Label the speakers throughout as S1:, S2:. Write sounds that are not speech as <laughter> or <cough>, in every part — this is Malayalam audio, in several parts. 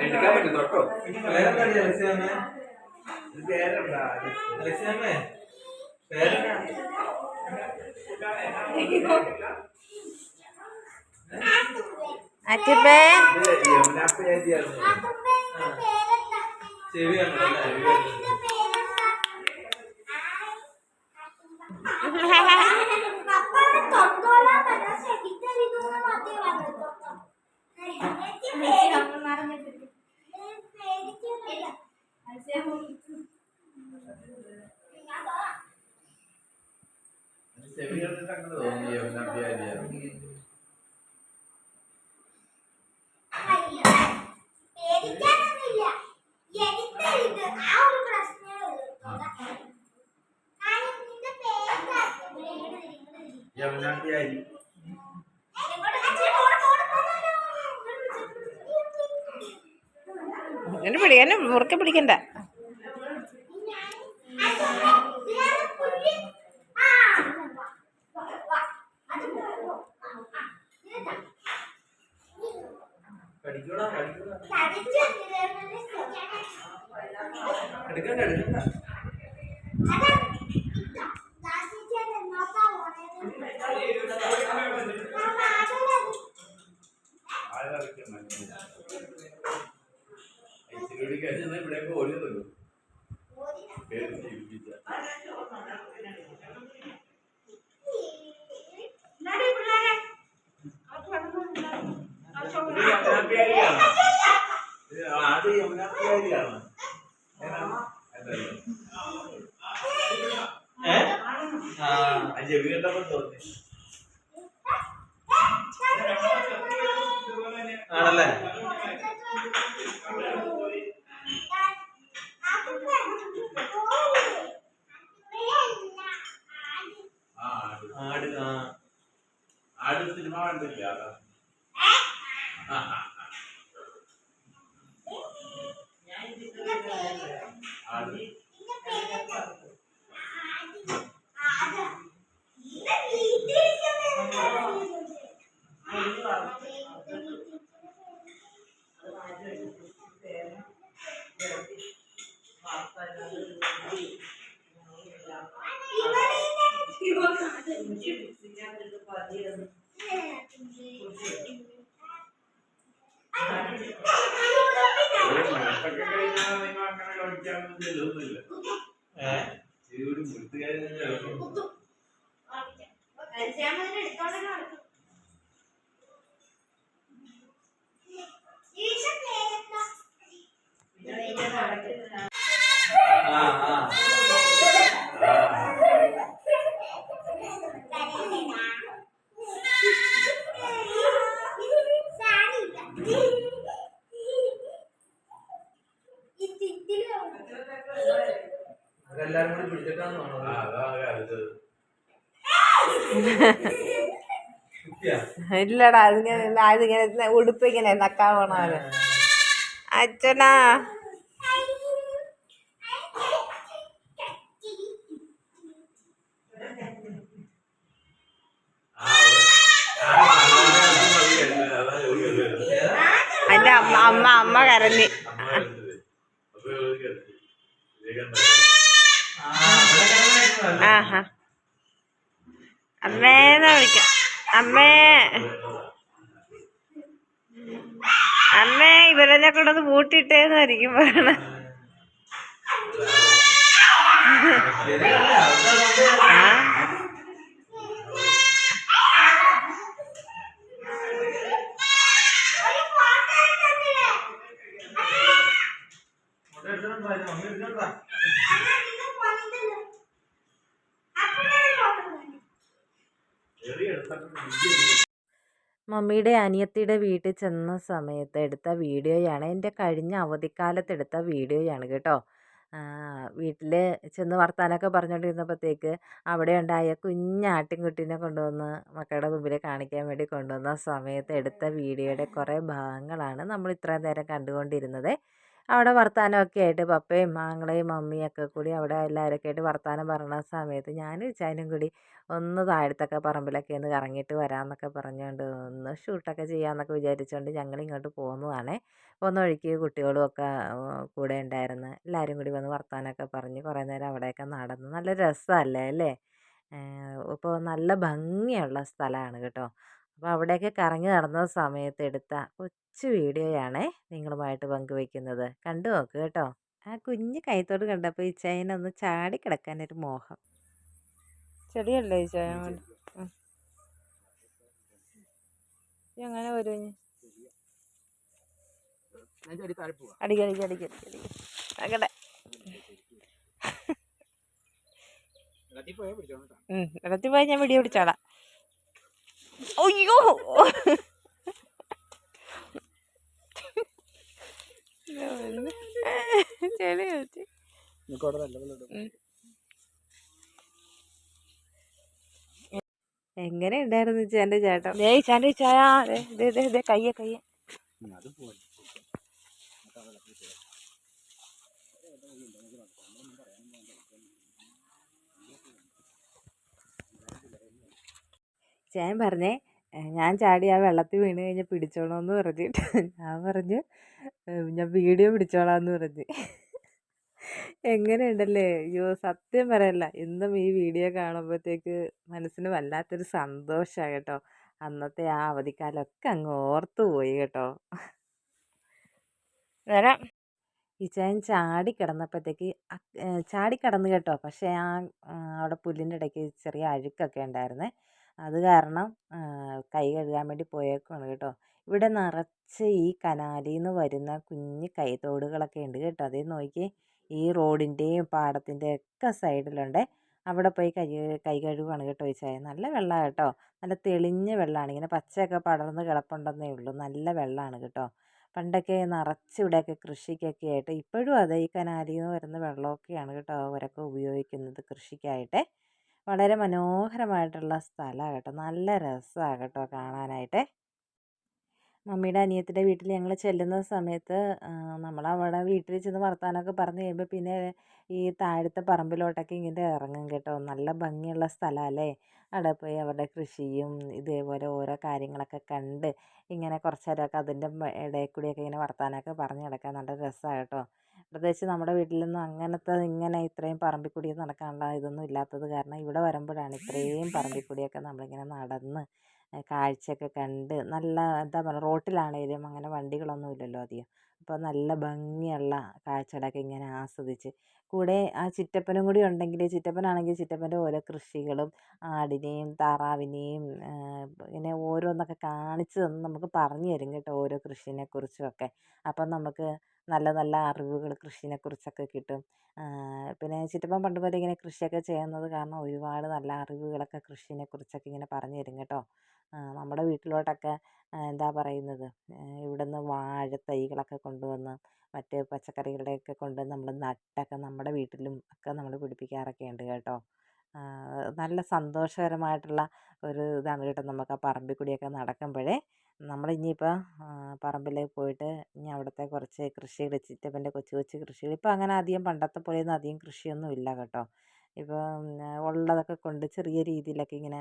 S1: എടുക്കാൻ പറ്റും തൊട്ടോ
S2: പേരെന്താടി അലക്സിയമ്മേ?
S1: പേരെന്താ
S2: അലക്സിയമ്മേ, പേരെന്താ?
S3: അച്ഛപ്പേ
S1: ഇത് യമുന പേരിയായിരുന്നു
S2: ചെവി കണ്ടതല്ലേ? ചെവി കണ്ടത്. <laughs>
S1: ചെവി കണ്ടിട്ട് അങ്ങനെ തോന്നി യമുന പേരിയായിരുന്നു
S4: പേടിക്കാനൊന്നുമില്ല എടുത്തത് ആ ഒരു പ്രശ്നമേ ഉള്ളൂ കാര്യം നിന്റെ പേരെന്താ
S1: യമുന പേരി
S3: എന്നെ പിടിക്കാൻ മുറുക്കെ പിടിക്കണ്ട.
S2: എടുക്കണ്ട, എടുക്കണ്ട.
S1: ഇച്ചിരി കഴിഞ്ഞാൽ ഇവിടെയൊക്കെ ഓടിയതല്ലോ പേര് ജീവിപ്പിച്ച ഇത് യമുന പേരിയാണ് ഇത് ആദ്യം യമുന പേരിയാണ് ഏതാണ്? അതല്ല.
S2: ഏ? ആ,
S1: ആ ചെവി കണ്ടപ്പോൾ തോന്നി
S2: ആണല്ലേ
S1: ആ ആട്.
S2: ആട് ആ
S1: ആട് സിനിമ കണ്ടില്ല അതാ ആ, ആ, ആ. ആട് ഒരു മുഴുത്തൊക്കെ കഴിഞ്ഞാൽ നിങ്ങൾ അങ്ങനെ കളിക്കാനൊന്നും ചെല്ലുന്നില്ല
S2: ഏ?
S1: ഒരു മുഴുത്ത് കഴിഞ്ഞാൽ
S2: ആ ആ അവരെല്ലാരും കൂടി പിടിച്ചിട്ടാന്ന്
S1: ആ,
S2: തോന്നുന്നു
S1: അതാ കരുതത്
S2: കുത്തിയാ
S3: ഇല്ലടാ അതിങ്ങനെ അതിങ്ങനെ ഉടുപ്പ് ഇങ്ങനെ നക്കാൻ പോണ അച്ഛനാ
S1: ആ, അത് ആ, അത് മതി കരുതൽ. അതാ ജോലി കരുതൽ.
S2: ഏതാ?
S3: എന്റെ അമ്മ അമ്മ അമ്മ കരഞ്ഞ് ആഹാ അമ്മേന്ന് വിളിക്കാം അമ്മേ. അമ്മേ ഇവരെന്നെ കൊണ്ടൊന്ന് പൂട്ടിയിട്ടേന്നായിരിക്കും പറയണ.
S2: ശരിയല്ലേ? അവിടെ കൊണ്ട്
S3: ആ
S2: അവിടെ എടുത്തോണ്ട് വാ, ഇത് മമ്മി എടുത്തോണ്ട് വാ.
S1: ചെറിയ എടുത്തിട്ട് ഇരിക്കുന്നു.
S3: മമ്മിയുടെ അനിയത്തിയുടെ വീട്ടിൽ ചെന്ന സമയത്ത് എടുത്ത വീഡിയോയാണ്. എന്റെ കഴിഞ്ഞ അവധിക്കാലത്ത് എടുത്ത വീഡിയോയാണ് കേട്ടോ. വീട്ടിൽ ചെന്ന് വർത്താനമൊക്കെ പറഞ്ഞുകൊണ്ടിരുന്നപ്പോഴത്തേക്ക് അവിടെ ഉണ്ടായ കുഞ്ഞാട്ടിൻകുട്ടീനെ കൊണ്ടുവന്ന് മക്കളുടെ മുമ്പിൽ കാണിക്കാൻ വേണ്ടി കൊണ്ടുവന്ന സമയത്ത് എടുത്ത വീഡിയോയുടെ കുറേ ഭാഗങ്ങളാണ് നമ്മൾ ഇത്രയും നേരം കണ്ടുകൊണ്ടിരുന്നത്. അവിടെ വർത്താനമൊക്കെ ആയിട്ട് പപ്പയും ആങ്ങളയും മമ്മിയൊക്കെ കൂടി അവിടെ എല്ലാവരൊക്കെ ആയിട്ട് വർത്താനം പറഞ്ഞ സമയത്ത് ഞാൻ ഇച്ചായനും കൂടി ഒന്ന് താഴത്തൊക്കെ പറമ്പിലൊക്കെ ഒന്ന് കറങ്ങിയിട്ട് വരാമെന്നൊക്കെ പറഞ്ഞുകൊണ്ട് ഒന്ന് ഷൂട്ടൊക്കെ ചെയ്യാമെന്നൊക്കെ വിചാരിച്ചുകൊണ്ട് ഞങ്ങൾ ഇങ്ങോട്ട് പോകുന്നതാണേ പോകുന്ന വഴിക്ക് കുട്ടികളും ഒക്കെ കൂടെ ഉണ്ടായിരുന്നു. എല്ലാവരും കൂടി വന്ന് വർത്താനമൊക്കെ പറഞ്ഞ് കുറേ നേരം അവിടെയൊക്കെ നടന്നു നല്ല രസമല്ലേ അല്ലേ? ഇപ്പോൾ നല്ല ഭംഗിയുള്ള സ്ഥലമാണ് കേട്ടോ. അപ്പോൾ അവിടെയൊക്കെ കറങ്ങി നടന്ന സമയത്ത് എടുത്ത കൊച്ചു വീഡിയോയാണേ നിങ്ങളുമായിട്ട് പങ്കുവയ്ക്കുന്നത് കണ്ടു നോക്ക് കേട്ടോ. ആ കുഞ്ഞ് കൈത്തോട് കണ്ടപ്പോൾ ഈ ചൈനൊന്ന് ചാടി കിടക്കാനൊരു മോഹം. ചെടിയല്ലേ ഈ ചൈന അങ്ങനെ വരും അടിക്കടിക്ക് അടിക്കടിക്ക് അടിക്കടിക്ക് അങ്ങനെ പോയാൽ പോയി ഞാൻ വീഡിയോ പിടിച്ചോളാം. അയ്യോ. ചെളി വെച്ച്. എങ്ങനെ ഉണ്ടായിരുന്നു ചേന്റെ ചേട്ടൻ? ദേ ചേന്റെ ചായ. ദേ ദേ ദേ കയ്യെ കയ്യെ. ചേൻ പറഞ്ഞേ ഞാൻ ചാടി ആ വെള്ളത്തിൽ വീണ് കഴിഞ്ഞാൽ പിടിച്ചോളാമെന്ന് പറഞ്ഞിട്ട് ഞാൻ പറഞ്ഞു ഞാൻ വീഡിയോ പിടിച്ചോളാമെന്ന് പറഞ്ഞ്. എങ്ങനെയുണ്ടല്ലേ? അയ്യോ സത്യം പറയല്ല ഇന്നും ഈ വീഡിയോ കാണുമ്പോഴത്തേക്ക് മനസ്സിന് വല്ലാത്തൊരു സന്തോഷമാണ് കേട്ടോ. അന്നത്തെ ആ അവധിക്കാലമൊക്കെ അങ്ങ് ഓർത്തു പോയി കേട്ടോ. വരാം. ഇച്ചായൻ ചാടി കിടന്നപ്പോഴത്തേക്ക് ചാടി കിടന്നു കേട്ടോ പക്ഷേ ആ, അവിടെ പുല്ലിന്റെ ഇടയ്ക്ക് ചെറിയ അഴുക്കൊക്കെ ഉണ്ടായിരുന്നേ. അത് കാരണം കൈ കഴുകാൻ വേണ്ടി പോയേക്കുവാണ് കേട്ടോ. ഇവിടെ നിറച്ച് ഈ കനാലിൽ നിന്ന് വരുന്ന കുഞ്ഞ് കൈത്തോടുകളൊക്കെ ഉണ്ട് കേട്ടോ. അതേ നോക്കി ഈ റോഡിന്റെയും പാടത്തിന്റെയും ഒക്കെ സൈഡിലുണ്ട്. അവിടെ പോയി കൈ കൈ കഴുകുവാണ് കേട്ടോ ഈ നല്ല വെള്ളമാണ് കേട്ടോ. നല്ല തെളിഞ്ഞ വെള്ളമാണ് ഇങ്ങനെ പച്ചയൊക്കെ പടർന്ന് കിടപ്പുണ്ടെന്നേ ഉള്ളൂ. നല്ല വെള്ളമാണ് കേട്ടോ. പണ്ടൊക്കെ നിറച്ച് ഇവിടെയൊക്കെ കൃഷിക്കൊക്കെ ആയിട്ട് ഇപ്പോഴും അതേ ഈ കനാലിൽ നിന്ന് വരുന്ന വെള്ളമൊക്കെയാണ് കേട്ടോ അവരൊക്കെ ഉപയോഗിക്കുന്നത് കൃഷിക്കായിട്ട്. വളരെ മനോഹരമായിട്ടുള്ള സ്ഥലമാണ് കേട്ടോ നല്ല രസമാണ് കേട്ടോ കാണാനായിട്ട്. മമ്മിയുടെ അനിയത്തിന്റെ വീട്ടിൽ ഞങ്ങൾ ചെല്ലുന്ന സമയത്ത് നമ്മളവിടെ വീട്ടിൽ ചെന്ന് വർത്താനമൊക്കെ പറഞ്ഞ് കഴിയുമ്പോൾ പിന്നെ ഈ താഴത്തെ പറമ്പിലോട്ടൊക്കെ ഇങ്ങനെ ഇറങ്ങും കേട്ടോ. നല്ല ഭംഗിയുള്ള സ്ഥലമല്ലേ? അവിടെ പോയി അവരുടെ കൃഷിയും ഇതേപോലെ ഓരോ കാര്യങ്ങളൊക്കെ കണ്ട് ഇങ്ങനെ കുറച്ച് നേരമൊക്കെ അതിന്റെ ഇടയിൽ കൂടിയൊക്കെ ഇങ്ങനെ വർത്താനമൊക്കെ പറഞ്ഞ് നടക്കാൻ നല്ല രസമാണ് കേട്ടോ പ്രത്യേകിച്ച് നമ്മുടെ വീട്ടിലൊന്നും അങ്ങനത്തെ ഇങ്ങനെ ഇത്രയും പറമ്പിക്കൂടി നടക്കാനുള്ള ഇതൊന്നും ഇല്ലാത്തത് കാരണം ഇവിടെ വരുമ്പോഴാണ് ഇത്രയും പറമ്പിക്കൂടിയൊക്കെ നമ്മളിങ്ങനെ നടന്ന് കാഴ്ചയൊക്കെ കണ്ട് നല്ല എന്താ പറയുക റോട്ടിലാണേലും അങ്ങനെ വണ്ടികളൊന്നും ഇല്ലല്ലോ അധികം. അപ്പോൾ നല്ല ഭംഗിയുള്ള കാഴ്ചകളൊക്കെ ഇങ്ങനെ ആസ്വദിച്ച് കൂടെ ആ ചിറ്റപ്പനും കൂടി ഉണ്ടെങ്കിൽ ചിറ്റപ്പനാണെങ്കിൽ ചിറ്റപ്പന്റെ ഓരോ കൃഷികളും ആടിനെയും താറാവിനെയും ഇങ്ങനെ ഓരോന്നൊക്കെ കാണിച്ച് തന്ന് നമുക്ക് പറഞ്ഞു തരും കേട്ടോ ഓരോ കൃഷിനെക്കുറിച്ചുമൊക്കെ. അപ്പം നമുക്ക് നല്ല നല്ല അറിവുകൾ കൃഷിനെക്കുറിച്ചൊക്കെ കിട്ടും. പിന്നെ ചിറ്റപ്പൻ പണ്ട് മുതലേ ഇങ്ങനെ കൃഷിയൊക്കെ ചെയ്യുന്നത് കാരണം ഒരുപാട് നല്ല അറിവുകളൊക്കെ കൃഷിനെക്കുറിച്ചൊക്കെ ഇങ്ങനെ പറഞ്ഞു തരും കേട്ടോ. നമ്മുടെ വീട്ടിലോട്ടൊക്കെ എന്താ പറയുന്നത് ഇവിടുന്ന് വാഴത്തൈകളൊക്കെ കൊണ്ടുവന്ന് മറ്റ് പച്ചക്കറികളുടെയൊക്കെ കൊണ്ട് നമ്മൾ നട്ടൊക്കെ നമ്മുടെ വീട്ടിലും ഒക്കെ നമ്മൾ പിടിപ്പിക്കാറൊക്കെ ഉണ്ട് കേട്ടോ. നല്ല സന്തോഷകരമായിട്ടുള്ള ഒരു ഇതാണ് കേട്ടോ നമുക്ക് ആ പറമ്പിൽ കൂടിയൊക്കെ നടക്കുമ്പോഴേ നമ്മൾ ഇനിയിപ്പോൾ പറമ്പിൽ പോയിട്ട് ഇനി അവിടുത്തെ കുറച്ച് കൃഷികൾ ചിറ്റപ്പന്റെ കൊച്ചു കൊച്ചു കൃഷികൾ. ഇപ്പോൾ അങ്ങനെ അധികം പണ്ടത്തെ പോലെയൊന്നും അധികം കൃഷിയൊന്നും ഇല്ല കേട്ടോ. ഇപ്പം ഉള്ളതൊക്കെ കൊണ്ട് ചെറിയ രീതിയിലൊക്കെ ഇങ്ങനെ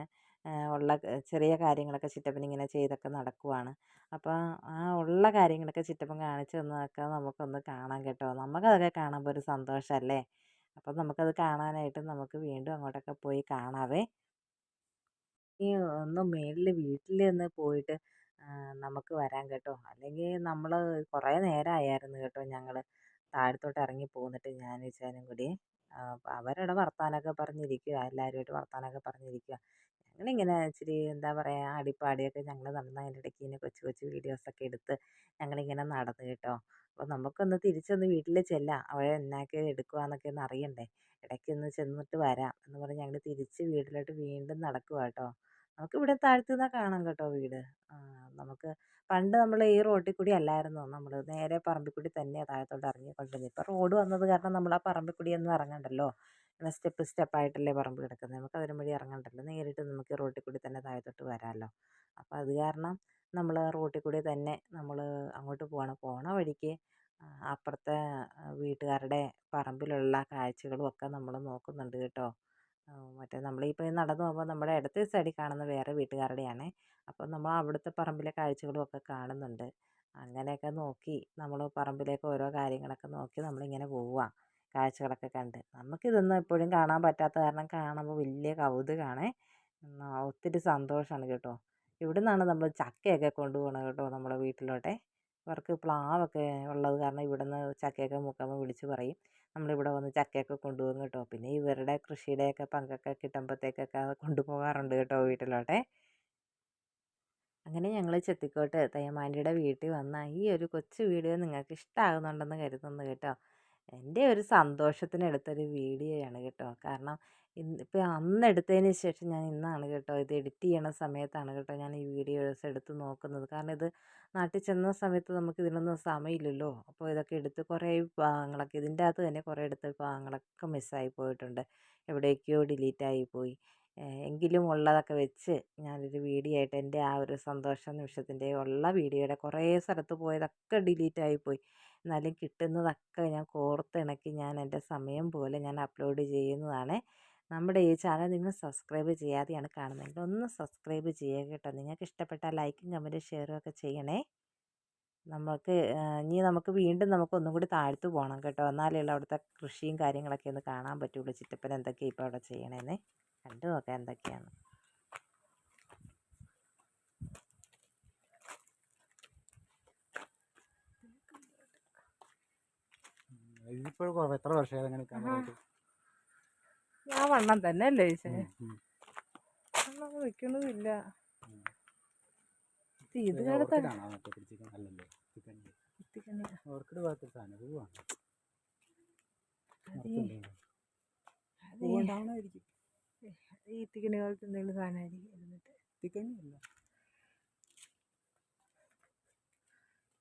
S3: ഉള്ള ചെറിയ കാര്യങ്ങളൊക്കെ ചിറ്റപ്പൻ ഇങ്ങനെ ചെയ്തൊക്കെ നടക്കുവാണ്. അപ്പോൾ ആ ഉള്ള കാര്യങ്ങളൊക്കെ ചിറ്റപ്പൻ കാണിച്ചു തന്നതൊക്കെ നമുക്കൊന്ന് കാണാം കേട്ടോ. നമുക്കതൊക്കെ കാണുമ്പോൾ ഒരു സന്തോഷമല്ലേ അപ്പം നമുക്കത് കാണാനായിട്ട് നമുക്ക് വീണ്ടും അങ്ങോട്ടൊക്കെ പോയി കാണാവേ. ഈ ഒന്ന് മേളിൽ വീട്ടിൽ ഒന്ന് പോയിട്ട് നമുക്ക് വരാം കേട്ടോ. അല്ലെങ്കിൽ നമ്മൾ കുറേ നേരമായിരുന്നു കേട്ടോ ഞങ്ങൾ താഴത്തോട്ട് ഇറങ്ങി പോന്നിട്ട് ഞാൻ ഇച്ചാനും കൂടി. അവരുടെ വർത്താനമൊക്കെ പറഞ്ഞിരിക്കുക എല്ലാവരുമായിട്ട് വർത്താനമൊക്കെ പറഞ്ഞിരിക്കുക ഞങ്ങളിങ്ങനെ ഇച്ചിരി എന്താ പറയുക ആടിപ്പാടിയൊക്കെ ഞങ്ങൾ നടന്ന് അതിന്റെ ഇടയ്ക്ക് ഇങ്ങനെ കൊച്ചു കൊച്ചു വീഡിയോസൊക്കെ എടുത്ത് ഞങ്ങളിങ്ങനെ നടന്നു കേട്ടോ. അപ്പോൾ നമുക്കൊന്ന് തിരിച്ചൊന്ന് വീട്ടിൽ ചെല്ലാം. അവൾ എന്നാക്കെ എടുക്കുവാന്നൊക്കെ ഒന്ന് അറിയണ്ടേ? ഇടയ്ക്കൊന്ന് ചെന്നിട്ട് വരാം എന്ന് പറഞ്ഞ് ഞങ്ങൾ തിരിച്ച് വീട്ടിലോട്ട് വീണ്ടും നടക്കുക കേട്ടോ. നമുക്ക് ഇവിടെ താഴ്ത്തു നിന്നാൽ കാണാം കേട്ടോ വീട്. നമുക്ക് പണ്ട് നമ്മൾ ഈ റോട്ടിൽ കൂടി അല്ലായിരുന്നു. നമ്മൾ നേരെ പറമ്പിൽ കൂടി തന്നെ താഴത്തോട്ട് ഇറങ്ങിക്കൊണ്ടിരുന്നത്. ഇപ്പോൾ റോഡ് വന്നത് കാരണം നമ്മൾ ആ പറമ്പിൽ കൂടി ഒന്നും ഇറങ്ങണ്ടല്ലോ. ഇങ്ങനെ സ്റ്റെപ്പ് സ്റ്റെപ്പായിട്ടല്ലേ പറമ്പ് കിടക്കുന്നത് നമുക്ക് അതിനും വഴി ഇറങ്ങണ്ടല്ലോ. നേരിട്ട് നമുക്ക് റോട്ടിൽ കൂടി തന്നെ താഴത്തോട്ട് വരാമല്ലോ അപ്പോൾ അത് കാരണം നമ്മൾ റോട്ടിൽ കൂടി തന്നെ നമ്മൾ അങ്ങോട്ട് പോവാണ്. പോണ വഴിക്ക് അപ്പുറത്തെ വീട്ടുകാരുടെ പറമ്പിലുള്ള കാഴ്ചകളും ഒക്കെ നമ്മൾ നോക്കുന്നുണ്ട് കേട്ടോ. മറ്റേ നമ്മളിപ്പോൾ നടന്നു പോകുമ്പോൾ നമ്മുടെ ഇടത്തെ സൈഡിൽ കാണുന്ന വേറെ വീട്ടുകാരുടെയാണ്. അപ്പോൾ നമ്മൾ അവിടുത്തെ പറമ്പിലെ കാഴ്ചകളും ഒക്കെ കാണുന്നുണ്ട്. അങ്ങനെയൊക്കെ നോക്കി നമ്മൾ പറമ്പിലേക്ക് ഓരോ കാര്യങ്ങളൊക്കെ നോക്കി നമ്മളിങ്ങനെ പോവുക കാഴ്ചകളൊക്കെ കണ്ട്. നമുക്കിതൊന്നും എപ്പോഴും കാണാൻ പറ്റാത്ത കാരണം കാണുമ്പോൾ വലിയ കൗതുകമാണേ ഒത്തിരി സന്തോഷമാണ് കേട്ടോ. ഇവിടെ നിന്നാണ് നമ്മൾ ചക്കയൊക്കെ കൊണ്ടുപോകണത് കേട്ടോ നമ്മുടെ വീട്ടിലോട്ടെ. ഇവർക്ക് പ്ലാവൊക്കെ ഉള്ളത് കാരണം ഇവിടെ നിന്ന് ചക്കയൊക്കെ മുക്കുമ്പോൾ വിളിച്ച് പറയും. നമ്മളിവിടെ വന്ന് ചക്കയൊക്കെ കൊണ്ടുപോകും കേട്ടോ. പിന്നെ ഇവരുടെ കൃഷിയുടെയൊക്കെ പങ്കൊക്കെ കിട്ടുമ്പോഴത്തേക്കൊക്കെ കൊണ്ടുപോകാറുണ്ട് കേട്ടോ വീട്ടിലോട്ടെ. അങ്ങനെ ഞങ്ങൾ ചെത്തിക്കോട്ട് തയ്യമാന്റിയുടെ വീട്ടിൽ വന്ന ഈ ഒരു കൊച്ചു വീഡിയോ നിങ്ങൾക്ക് ഇഷ്ടമാകുന്നുണ്ടെന്ന് കരുതുന്നു കേട്ടോ. എന്റെ ഒരു സന്തോഷത്തിന് എടുത്തൊരു വീഡിയോയാണ് കേട്ടോ. കാരണം ഇപ്പോൾ അന്ന് എടുത്തതിന് ശേഷം ഞാൻ ഇന്നാണ് കേട്ടോ ഇത് എഡിറ്റ് ചെയ്യണ സമയത്താണ് കേട്ടോ ഞാൻ ഈ വീഡിയോസ് എടുത്ത് നോക്കുന്നത്. കാരണം ഇത് നാട്ടിൽ ചെന്ന സമയത്ത് നമുക്ക് ഇതിനൊന്നും സമയമില്ലല്ലോ. അപ്പോൾ ഇതൊക്കെ എടുത്ത് കുറേ ഭാഗങ്ങളൊക്കെ ഇതിന്റെ അകത്ത് തന്നെ കുറേ എടുത്ത ഭാഗങ്ങളൊക്കെ മിസ്സായി പോയിട്ടുണ്ട്. എവിടേക്കോ ഡിലീറ്റായി പോയി. എങ്കിലും ഉള്ളതൊക്കെ വെച്ച് ഞാനൊരു വീഡിയോ ആയിട്ട് എന്റെ ആ ഒരു സന്തോഷ നിമിഷത്തിന്റെ ഉള്ള വീഡിയോയുടെ കുറേ സ്ഥലത്ത് പോയതൊക്കെ ഡിലീറ്റായി പോയി. എന്നാലും കിട്ടുന്നതൊക്കെ ഞാൻ കോർത്തിണക്കി ഞാൻ എന്റെ സമയം പോലെ ഞാൻ അപ്ലോഡ് ചെയ്യുന്നതാണ്. നമ്മുടെ ഈ ചാനൽ നിങ്ങൾ സബ്സ്ക്രൈബ് ചെയ്യാതെയാണ് കാണുന്നതെങ്കിൽ ഒന്ന് സബ്സ്ക്രൈബ് ചെയ്യുക കേട്ടോ. നിങ്ങൾക്ക് ഇഷ്ടപ്പെട്ട ലൈക്കും കമന്റും ഷെയറും ഒക്കെ ചെയ്യണേ. നമുക്ക് ഇനി നമുക്ക് വീണ്ടും നമുക്ക് ഒന്നും കൂടി താഴ്ത്തു പോകണം കേട്ടോ. എന്നാലേ ഉള്ളൂ അവിടുത്തെ കൃഷിയും കാര്യങ്ങളൊക്കെ ഒന്ന് കാണാൻ പറ്റുള്ളൂ. ചിറ്റപ്പൻ എന്തൊക്കെയാണ് ഇപ്പോൾ അവിടെ ചെയ്യണേന്ന്? കണ്ടു നോക്കാം എന്തൊക്കെയാണ്.
S5: ഇതിപ്പോൾ കുറവ്. എത്ര വർഷമായി അങ്ങനെ
S3: കാണാനായിട്ട്? വണ്ണം തന്നെ അല്ലേ
S5: ഉം.
S3: വണ്ണം വെക്കണമില്ല. ഇത്
S5: ഓർക്കിഡ് സാധനം. പൂവാണ് പൂവുണ്ടാവണമായിരിക്കും
S3: ഈ തിക്കണി പോലത്തെ എന്തെങ്കിലും സാധനമായിരിക്കും ഇരുന്നിട്ട്.
S5: ചിക്കനല്ല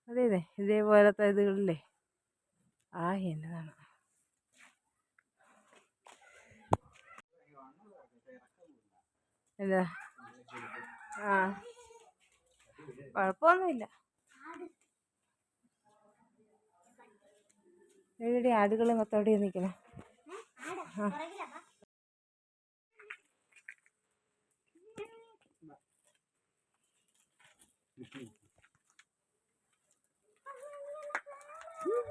S3: അതെ അതെ. ഇതേപോലത്തെ ഇതുകളില്ലേ. ആ എന്നതാണ് എന്താ? ആ. കുഴപ്പമൊന്നുമില്ല എവിടെ ആടുകൾ മൊത്തം അവിടെ നിൽക്കണം
S4: പുറകിലാ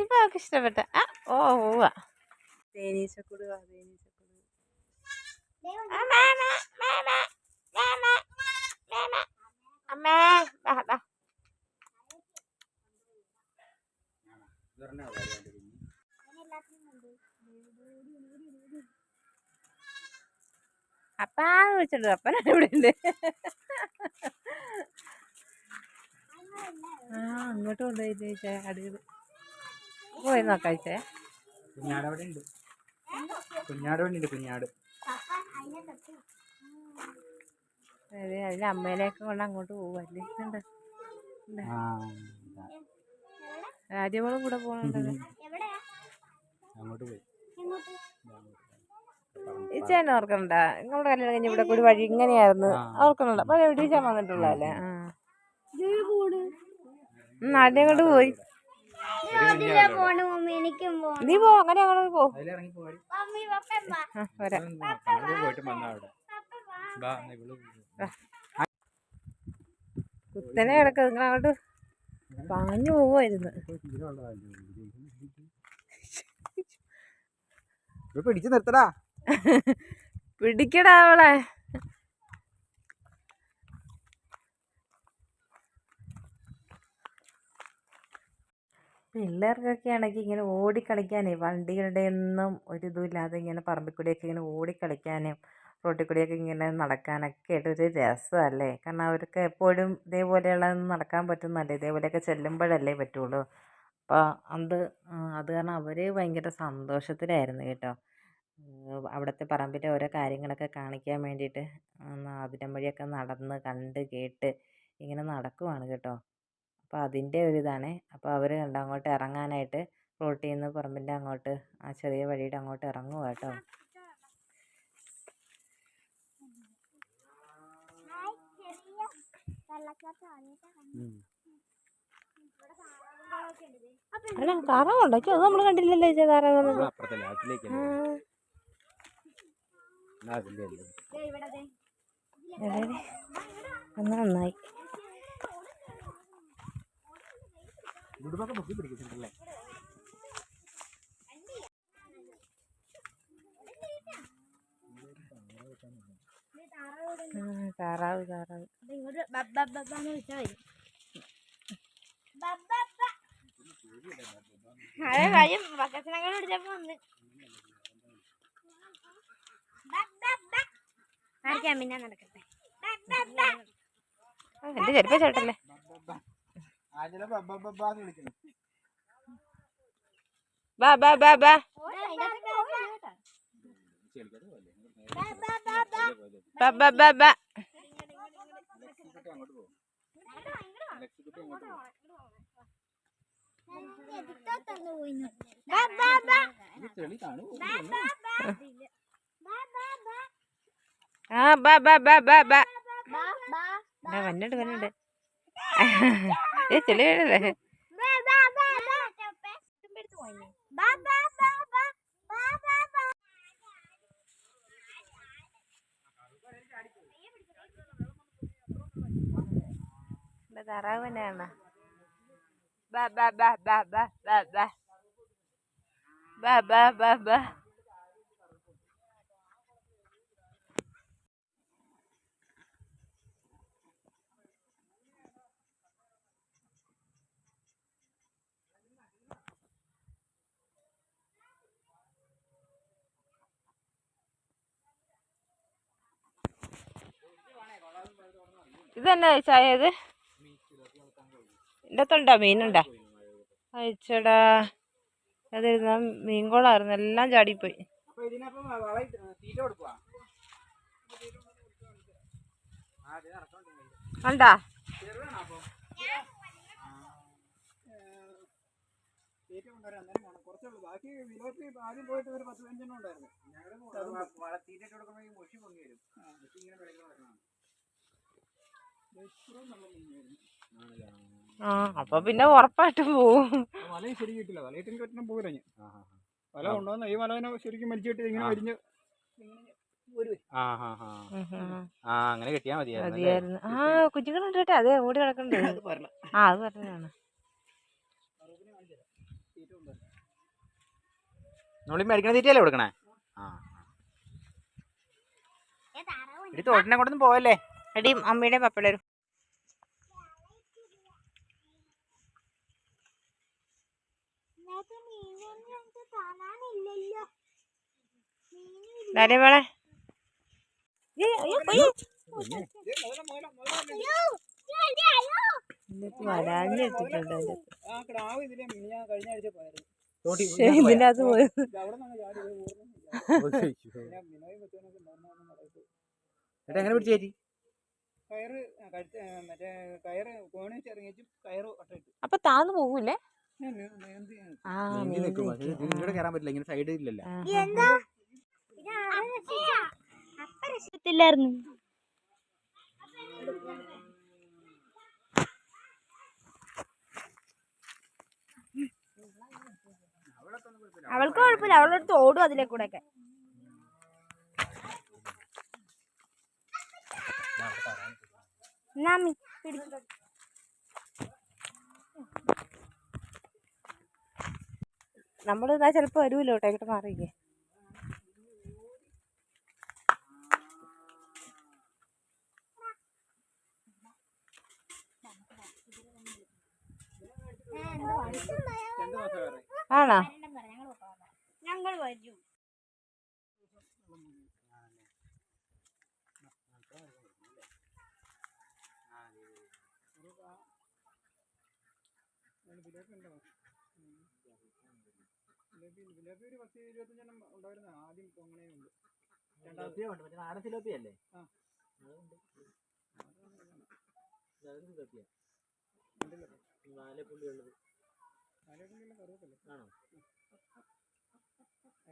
S3: ഇപ്പൊ അവൾക്ക് ഇഷ്ടപ്പെട്ട ആ ഓ പോവാ തേനീച്ചക്കുട് വാ തേനീച്ചക്കുട്. അമ്മേ. അപ്പാന്ന് വിളിച്ചിട്ടുണ്ട് അപ്പനാണ് ഇവിടെ ഉണ്ട്. ആ അങ്ങോട്ട് കൊണ്ടുപോയി ചേച്ചാ അടുകൾ പോയി നോക്കാം ചേ
S5: കുഞ്ഞാട് അവിടെ ഉണ്ട് കുഞ്ഞാട്. വേണ്ടി ഉണ്ട് കുഞ്ഞാട്.
S3: അതെ അതിന് അമ്മേനെയൊക്കെ കൊണ്ട് അങ്ങോട്ട് പോവല്ലേ. ഉണ്ട് കൂടെ പോകണുണ്ടല്ലോ
S5: അങ്ങോട്ട് പോയി.
S3: ഓർക്കണ്ട നിങ്ങളുടെ കല്യാണം കഴിഞ്ഞ ഇവിടെ കൂടി വഴി ഇങ്ങനെയായിരുന്നു. ഓർക്കണുണ്ടോ? അപ്പോൾ എവിടെ ഈച്ചാൻ വന്നിട്ടുള്ളതല്ലേ? ആ. നാടിനെ കൊണ്ട് പോയി. നീ പോ അങ്ങനെ അങ്ങനെ പോ. വരാം. കുത്തനെ കിടക്കുക നിങ്ങൾ അങ്ങോട്ട് പാഞ്ഞു
S5: പോവായിരുന്നു. പിടിച്ചു നിർത്തടാ.
S3: പിടിക്കടാ അവളെ. പിള്ളേർക്കൊക്കെ ആണെങ്കിൽ ഇങ്ങനെ ഓടിക്കളിക്കാനേ വണ്ടികളുടെ ഒന്നും ഒരു ഇതുമില്ലാതെ ഇങ്ങനെ പറമ്പിൽ കൂടിയൊക്കെ ഇങ്ങനെ ഓടിക്കളിക്കാനും റോട്ടിൽ കൂടിയൊക്കെ ഇങ്ങനെ നടക്കാനൊക്കെ ആയിട്ട് ഒരു രസമല്ലേ? കാരണം അവർക്ക് എപ്പോഴും ഇതേപോലെയുള്ളതൊന്നും നടക്കാൻ പറ്റുന്നതല്ലേ? ഇതേപോലെയൊക്കെ ചെല്ലുമ്പോഴല്ലേ പറ്റുള്ളൂ.
S6: അപ്പോൾ അത് അത് കാരണം അവർ ഭയങ്കര സന്തോഷത്തിലായിരുന്നു കേട്ടോ. അവിടുത്തെ പറമ്പിലെ ഓരോ കാര്യങ്ങളൊക്കെ കാണിക്കാൻ വേണ്ടിയിട്ട് അതിരം വഴിയൊക്കെ നടന്ന് കണ്ട് കേട്ട് ഇങ്ങനെ നടക്കുവാണ് കേട്ടോ. അപ്പോൾ അതിന്റെ ഒരിതാണ്. അപ്പോൾ അവർ കണ്ടോ അങ്ങോട്ട് ഇറങ്ങാനായിട്ട് റോട്ടിൽ നിന്ന് പറമ്പിന്റെ അങ്ങോട്ട് ആ ചെറിയ വഴിയുടെ അങ്ങോട്ട് ഇറങ്ങുക കേട്ടോ. അല്ല താറാവ് ഉണ്ടോ? നമ്മൾ കണ്ടില്ലല്ലോ ചേച്ചി താറാവ് അതെ നന്നായി.
S5: വിടുവൊക്കെ പൊക്കി പിടിക്കുന്നുണ്ടല്ലേ
S6: താറാവ് താറാവ്.
S4: അതെ കാര്യം ഭക്ഷണങ്ങൾ പിടിച്ചപ്പോ വന്ന്. ആർക്കാ പിന്നെ നടക്കട്ടെ?
S6: എന്റെ ചെരുപ്പ് ചേട്ടല്ലേ
S5: ആചല ബബ്ബാന്ന് വിളിക്കുന്നു
S6: ബാ ബാ ബാ ബാ. ബാ ബാ ബാ ബാ. ആ ബാ ബാ ബാ ബാ ബാ വന്നുണ്ട് വന്നുണ്ട് ഏ ചെളി വീഴല്ലേ ഇവിടെ താറാവ് ബാബാ ബാ ബാ ബാ ബാ ബാ ബാ ബാ ബാ ബാ ബാ ബാ ഇതെന്നാ ചായത്? എന്റെ അത്തുണ്ടോ മീനുണ്ടാ? അയച്ചടാ. അതിരുന്ന മീൻകോളായിരുന്നു എല്ലാം ചാടിപ്പോയി. കണ്ടാ?
S5: വളർത്തിയിട്ട് കൊടുക്കുമ്പോൾ മുഷി പൊങ്ങി വരും. ഇങ്ങനെ വെള്ളം വരണം
S6: ആ അപ്പൊ പിന്നെ ഉറപ്പായിട്ടും പോവും.
S5: വലയും ശരി കിട്ടില്ല. വലയിട്ടെങ്കിൽ ഒറ്റ പോകില്ല ഞാൻ. വല കൊണ്ടുവന്ന ഈ വലനെ ശരിക്കും മരിച്ചിട്ട് ഇങ്ങനെ.
S7: ആ. അങ്ങനെ കിട്ടിയാ മതിയായിരുന്നു
S6: ആ കുഞ്ഞുങ്ങളുണ്ട് കേട്ടോ അതെ ഓടി കിടക്കണ്ട് ആ അത് പറഞ്ഞതാണ്.
S7: നമ്മളീ മേടിക്കണ തീറ്റയല്ലേ കൊടുക്കണേ? ആ ഇടി തോട്ടിനെ കൊണ്ടൊന്നും പോവല്ലേ?
S6: എടീം അമ്മയുടെയും പപ്പയുടെ
S5: വരും. Dale, പോയത്
S7: എങ്ങനെ പിടിച്ചേരി
S5: കയറ് കയറ്
S6: അപ്പൊ താന്ന് പോകൂലേ
S7: പറ്റില്ല ഇങ്ങനെ സൈഡ്
S4: അവൾക്ക് കുഴപ്പമില്ല. അവളുടെ അടുത്ത് ഓടും അതിലെ കൂടെ ഒക്കെ നാമി പിടിച്ചു
S6: നമ്മൾ ഇതാ ചിലപ്പോ വരുമല്ലോ കേട്ടോ ഇങ്ങോട്ട് മാറിയില്ലേ ആണോ?
S4: ഞങ്ങൾ വരും.
S5: ജിലേബി ഒരു പത്ത് ഇരുപത്തഞ്ചെണ്ണം ഉണ്ടായിരുന്നു ആദ്യം പൊങ്ങണേ ഉണ്ട്
S7: സിലോപ്പിയുണ്ട് മറ്റേ നാടൻ സിലോപ്പിയല്ലേ
S5: ആ.
S7: അതുണ്ട് അത് സിലോപ്പിയ നാല് പുള്ളി ഉള്ളത്.
S5: നാലേക്കുള്ള കറുവപ്പല്ലേ?
S7: ആണോ?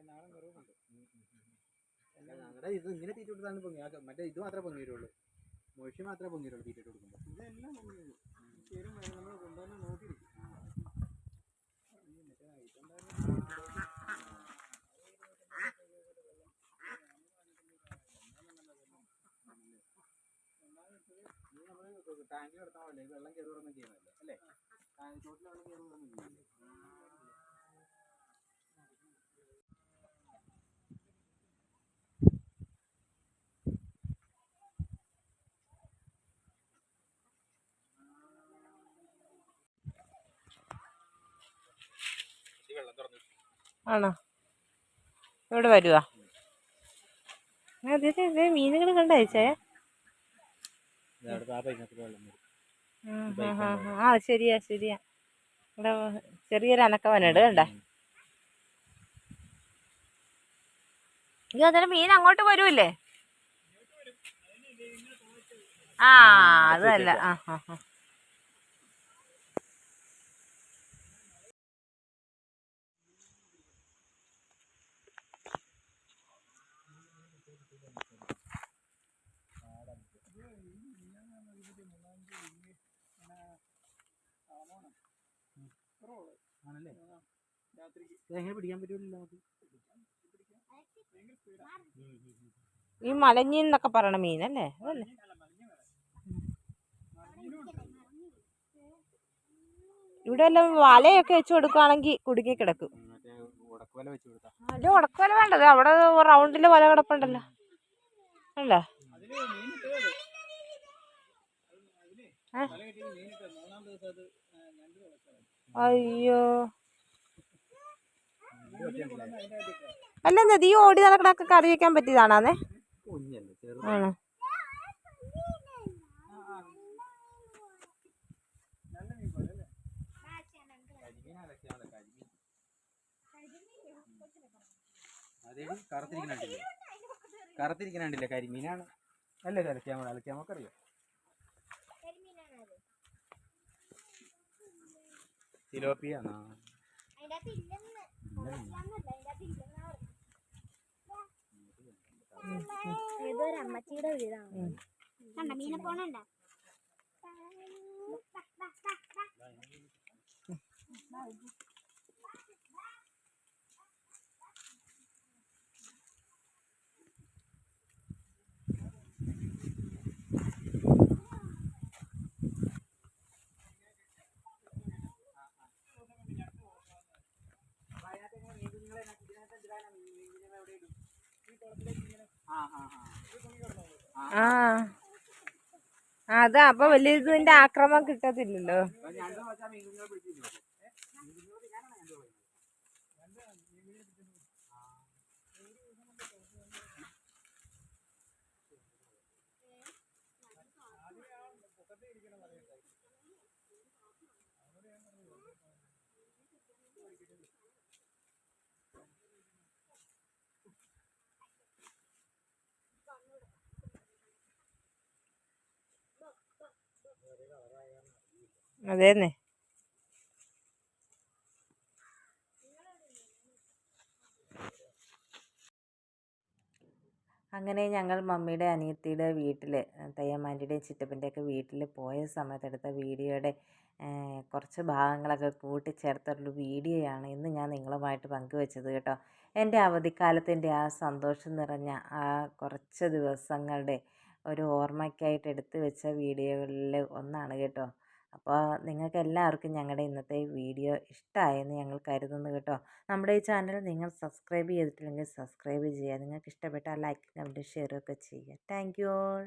S5: നാടൻ കറുവപ്പുണ്ട്.
S7: ഞങ്ങളുടെ ഇത് ഇങ്ങനെ തീറ്റ കൊടുത്താണ് പൊങ്ങി. മറ്റേ ഇത് മാത്രമേ പൊങ്ങി വരുള്ളൂ. മൊഴി മാത്രമേ പൊങ്ങി വരുള്ളൂ തീറ്റ കൊടുക്കുമ്പോൾ
S5: ഇതെല്ലാം പൊങ്ങിയത് ചേരും നമ്മൾ കൊണ്ടുവന്ന് നോക്കിയിരിക്കും
S7: ടാങ്കിൽ എടുത്താൽ മതി വെള്ളം കയറി വരുന്ന ചെയ്യുന്നതല്ലേ? അല്ലേ? ചോട്ടിൽ വെള്ളം കയറി വരുന്ന തുറന്നു
S3: ആണോ? ഇവിടെ വരുവാ? അതെ അതെ മീനുകൾ കണ്ടയച്ചേ
S7: അവിടെ പാപ്പ ഇതിനകത്ത് വെള്ളം വരും
S3: ആ ശരിയാ ശരിയാ. ഇവിടെ ചെറിയൊരു അനക്കവനുണ്ട് കണ്ട? ഇത് അന്നേരം മീൻ അങ്ങോട്ട് വരൂല്ലേ ആ അതല്ല ആ ആ ആ.
S7: എങ്ങനെ പിടിക്കാൻ പറ്റൂലല്ലോ
S3: ഈ മലഞ്ഞി എന്നൊക്കെ പറയണ മീനല്ലേ അതല്ലേ? ഇവിടെ എല്ലാം വലയൊക്കെ വെച്ച് കൊടുക്കുകയാണെങ്കിൽ കുടുങ്ങി കിടക്കും.
S7: അല്ല ഉടക്കുവല
S3: വേണ്ടത്. അവിടെ റൗണ്ടിൽ വല കിടപ്പുണ്ടല്ലോ. അല്ലേ?
S5: അതിൽ മീനിട്ടത് അത്. അതിലേ
S3: ആ?
S5: വല കെട്ടിയത് മീനിട്ടത് മൂന്നാം ദിവസം അത് ഞണ്ട് വളർത്തത്
S3: അയ്യോ
S5: അതിന്റെ അകത്തിട്ട്
S3: അല്ല എന്താ ഈ ഓടി നടക്കണൊക്കെ കറി വെക്കാൻ പറ്റിയതാണേ ആണോ?
S7: കറുത്തിരിക്കണില്ലേ കറുത്തിരിക്കണില്ലേ കരിമീനാണ്? അല്ലേ അലക്കിയാൽ മതി അലക്കിയാൽ നമുക്കറിയാം? സിലോപ്പിയാണോ
S4: ഏതൊരു അമ്മച്ചിയുടെ വീടാണ് കണ്ട മീനെ പോണണ്ട
S3: ആ. അതാ അപ്പൊ വലിയ ഇതിന്റെ ആക്രമം കിട്ടത്തില്ലല്ലോ. അതേന്നെ. അങ്ങനെ ഞങ്ങൾ മമ്മിയുടെ അനിയത്തിയുടെ വീട്ടിൽ തയ്യമ്മാന്റെയും ചിറ്റപ്പന്റെയൊക്കെ വീട്ടിൽ പോയ സമയത്ത് എടുത്ത വീഡിയോയുടെ കുറച്ച് ഭാഗങ്ങളൊക്കെ കൂട്ടിച്ചേർത്തൊരു വീഡിയോയാണ് ഇന്ന് ഞാൻ നിങ്ങളുമായിട്ട് പങ്കുവെച്ചത് കേട്ടോ. എന്റെ അവധിക്കാലത്തിന്റെ ആ സന്തോഷം നിറഞ്ഞ ആ കുറച്ച് ദിവസങ്ങളുടെ ഒരു ഓർമ്മയ്ക്കായിട്ട് എടുത്തു വെച്ച വീഡിയോകളിൽ ഒന്നാണ് കേട്ടോ. അപ്പോൾ നിങ്ങൾക്ക് എല്ലാവർക്കും ഞങ്ങളുടെ ഇന്നത്തെ വീഡിയോ ഇഷ്ടമായെന്ന് ഞങ്ങൾ കരുതുന്നു കേട്ടോ. നമ്മുടെ ഈ ചാനൽ നിങ്ങൾ സബ്സ്ക്രൈബ് ചെയ്തിട്ടില്ലെങ്കിൽ സബ്സ്ക്രൈബ് ചെയ്യുക. നിങ്ങൾക്ക് ഇഷ്ടപ്പെട്ടാൽ ലൈക്ക് കമന്റ് ഷെയർ ഒക്കെ ചെയ്യുക. Thank you all.